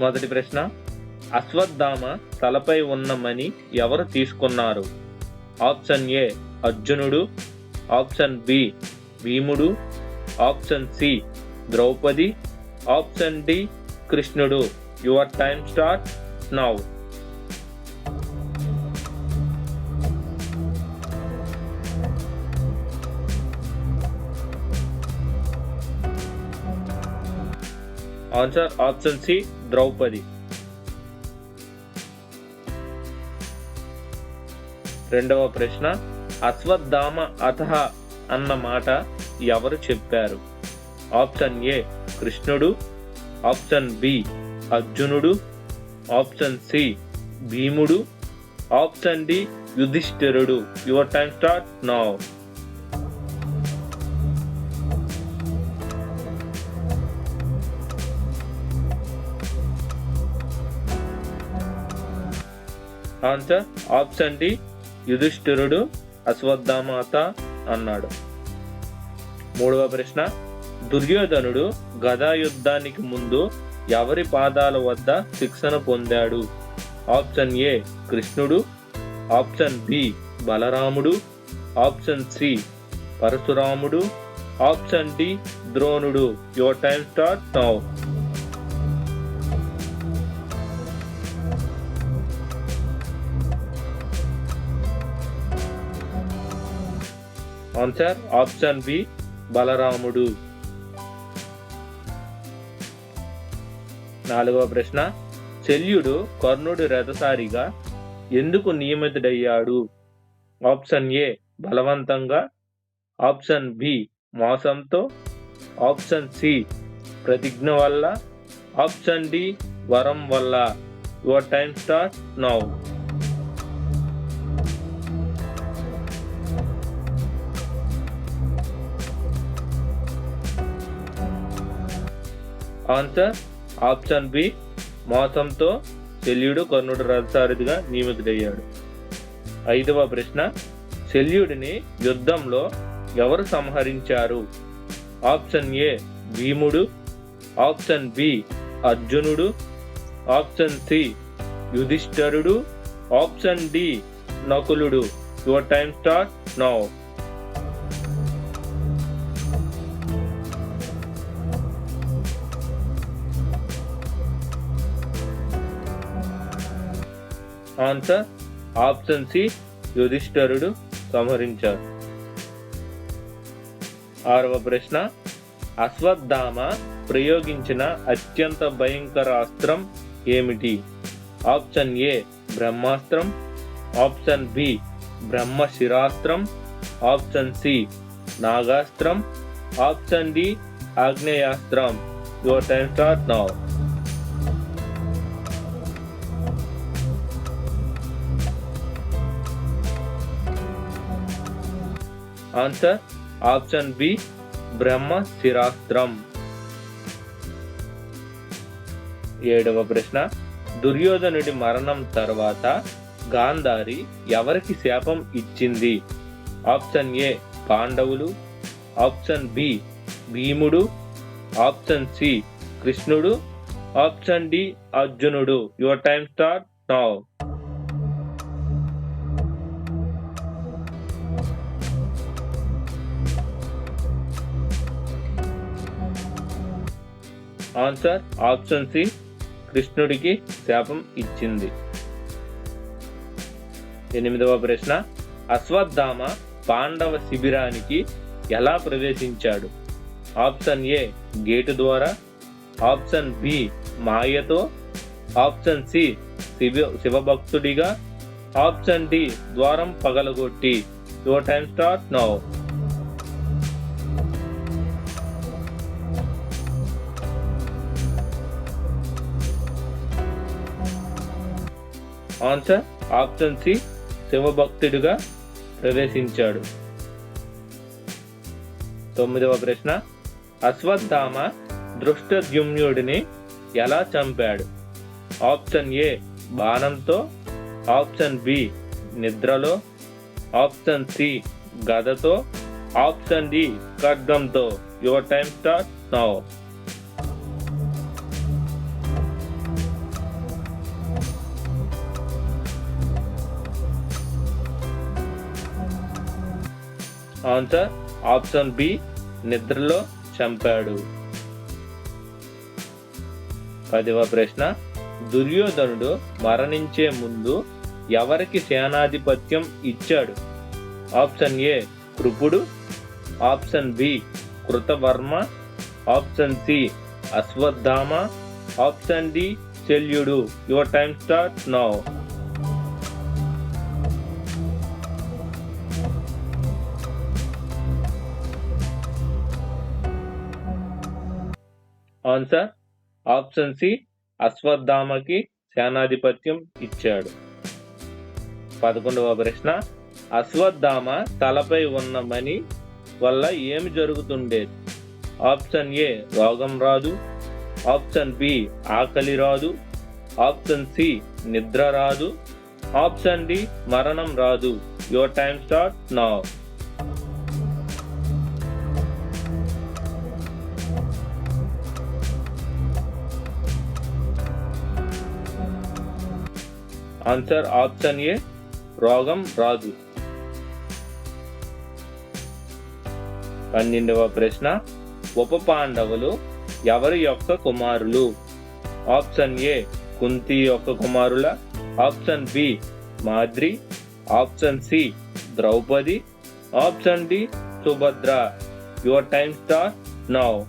మొదటి ప్రశ్న అశ్వత్థామ తలపై ఉన్న మణి ఎవరు తీసుకున్నారు? ఆప్షన్ ఏ అర్జునుడు. ఆప్షన్ బి భీముడు. Option C Draupadi. Option D కృష్ణుడు. Your time start now. Answer option C Draupadi. రెండవ ప్రశ్న అశ్వత్థామ అథ అన్న మాట ఎవరు చెప్పారు? ఆప్షన్ ఏ కృష్ణుడు. ఆప్షన్ బి అర్జునుడు. ఆప్షన్ సి భీముడు. ఆప్షన్ డి యుధిష్ఠిరుడు. Your time start now answer option D యుధిష్ఠిరుడు అశ్వత్థామాత అన్నాడు. మూడవ ప్రశ్న దుర్యోధనుడు గదా యుద్ధానికి ముందు ఎవరి పాదాల వద్ద శిక్షణ పొందాడు? ఆప్షన్ ఏ కృష్ణుడు. ఆప్షన్ బి బలరాముడు. ఆప్షన్ సి పరశురాముడు. ఆప్షన్ డి ద్రోణుడు. Your time start now answer option B బలరాముడు నాలుగవ ప్రశ్న శల్యుడు కర్ణుడి రథసారిగా ఎందుకు నియమితుడయ్యాడు? ఆప్షన్ ఏ బలవంతంగా. ఆప్షన్ బి మోసంతో. ఆప్షన్ సి ప్రతిజ్ఞ వల్ల. ఆప్షన్ డి వరం వల్ల. Your time start now answer option B మోసంతో శల్యుడు కర్ణుడు రథసారథిగా నియమితుడయ్యాడు. ఐదవ ప్రశ్న శల్యుడిని యుద్ధంలో ఎవరు సంహరించారు? ఆప్షన్ ఏ భీముడు. ఆప్షన్ బి అర్జునుడు. ఆప్షన్ సి యుధిష్ఠరుడు. ఆప్షన్ డి నకులుడు. Your time start now. Answer option C యుధిష్ఠరుడు సంహరించారు ఆరవ ప్రశ్న అశ్వత్థామ ప్రయోగించిన అత్యంత భయంకర అస్త్రం ఏమిటి? ఆప్షన్ ఏ బ్రహ్మాస్త్రం. ఆప్షన్ బి బ్రహ్మశిరాస్త్రం. ఆప్షన్ సి నాగాస్త్రం. Option D ఆగ్నేయాస్త్రం. Your time start now answer option B బ్రహ్మ శిరాస్త్రం. ఏడవ ప్రశ్న. దుర్యోధనుడి మరణం తర్వాత గాంధారి ఎవరికి శాపం ఇచ్చింది? ఆప్షన్ ఏ పాండవులు. ఆప్షన్ బి భీముడు. ఆప్షన్ సి కృష్ణుడు. ఆప్షన్ డి అర్జునుడు. Your time start now. Answer option C కృష్ణుడికి శాపం ఇచ్చింది. ఎనిమిదవ ప్రశ్న అశ్వత్థామ పాండవ శిబిరానికి ఎలా ప్రవేశించాడు? ఆప్షన్ ఏ గేటు ద్వారా. ఆప్షన్ బి మాయతో. ఆప్షన్ సి శివ శివభక్తుడిగా. ఆప్షన్ డి ద్వారం పగలగొట్టి. Your time start now answer option C శివభక్తుడిగా ప్రవేశించాడు. తొమ్మిదవ ప్రశ్న. అశ్వత్థామ దృష్టద్యుమ్నుడిని ఎలా చంపాడు? ఆప్షన్ ఏ బాణంతో ఆప్షన్ బి నిద్రలో ఆప్షన్ సి గదతో option D ఖడ్గంతో. Your time start now answer option B నిద్రలో చంపాడు. పదవ ప్రశ్న దుర్యోధనుడు మరణించే ముందు ఎవరికి సేనాధిపత్యం ఇచ్చాడు? Option A కృపుడు option B Kritavarma option C Ashwatthama option D శల్యుడు. Your time start now. Answer option C అశ్వత్థామకి సేనాధిపత్యం ఇచ్చాడు. పదకొండవ ప్రశ్న అశ్వత్థామ తలపై ఉన్న మణి వల్ల ఏమి జరుగుతుండేది? ఆప్షన్ ఏ రోగం రాదు. ఆప్షన్ బి ఆకలి రాదు. ఆప్షన్ సి నిద్ర రాదు. ఆప్షన్ డి మరణం రాదు. Your time start now answer option A రోగం రాదు పన్నెండవ ప్రశ్న ఉప పాండవులు ఎవరి యొక్క కుమారులు? ఆప్షన్ ఏ కుంతి యొక్క కుమారుల. Option B Madri. Option C Draupadi. Option D Subhadra. Your time start now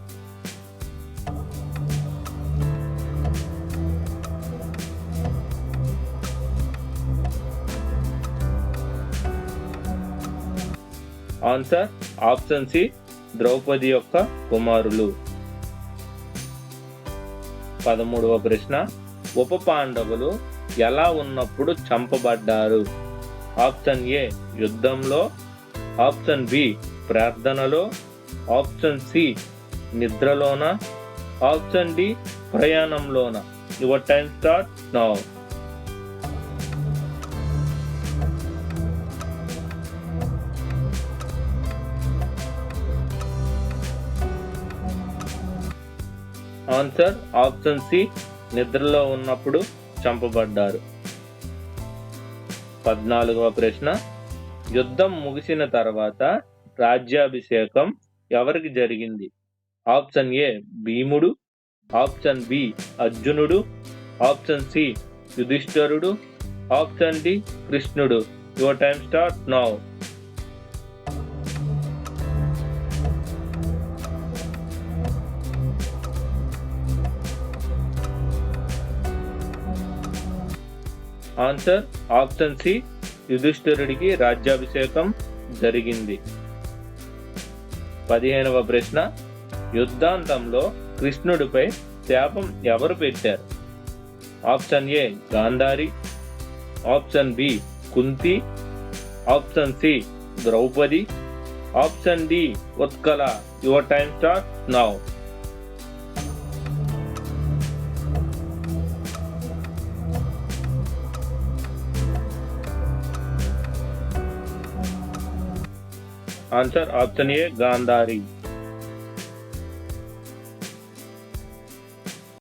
answer option C Draupadi యొక్క కుమారులు. పదమూడవ ప్రశ్న ఉప పాండవులు ఎలా ఉన్నప్పుడు చంపబడ్డారు? ఆప్షన్ ఏ యుద్ధంలో ఆప్షన్ బి ప్రార్థనలో ఆప్షన్ సి నిద్రలోన option D ప్రయాణంలోన. Your time start now answer option C నిద్రలో ఉన్నప్పుడు చంపబడ్డారు. పద్నాలుగవ ప్రశ్న యుద్ధం ముగిసిన తర్వాత రాజ్యాభిషేకం ఎవరికి జరిగింది? ఆప్షన్ ఏ భీముడు. ఆప్షన్ బి అర్జునుడు. ఆప్షన్ సి యుధిష్ఠరుడు. ఆప్షన్ డి కృష్ణుడు. Your time start now. Answer option C యుధిష్ఠిరుడికి రాజ్యాభిషేకం జరిగింది. పదిహేనవ ప్రశ్న యుద్ధాంతంలో కృష్ణుడిపై శాపం ఎవరు పెట్టారు? Option A Gandhari. Option B Kunti. Option C Draupadi. Option D Utkala your time start now answer option A Gandhari